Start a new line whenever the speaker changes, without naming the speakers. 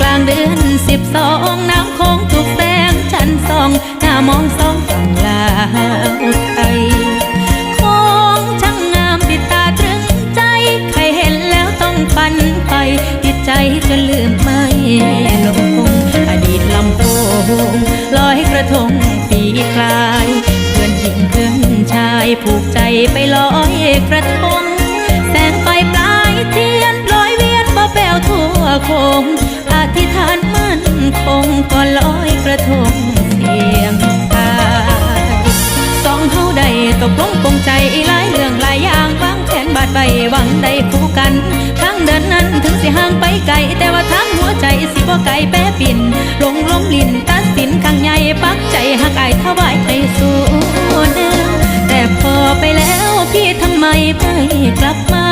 กลางเดือนสิบสองน้ำคงถูกแสงฉันสองหน้ามองสองฝั่งลาวไทยของช่างงามติดตาตรึงใจ ใครเห็นแล้วต้องปันไปติดใจจะลืมไม่ลงอดีตลำโพงลอยกระทงปีกลายเพื่อนหญิงเพื่อนชายผูกใจไปลอยกระทงแสงไฟปลายเทียนลอยเวียนมาแปวทั่วคง อธิษฐานมั่นคงก่อนลอยกระทงเสียงทายสองเฮาได้ตกลงปงใจหลายเรื่องหลายอย่างวางแผนบาดใบหวังได้คู่กันทางเดินนั้นถึงสิห่างไปไกล แต่ว่าทางหัวใจสิบ่ไกลแป้ปิ่นลงลมลินตัดสินข้างใหญ่ปักใจหักอายถวายใจสู่แนวแต่พอไปแล้วพี่ทำไมไม่กลับมา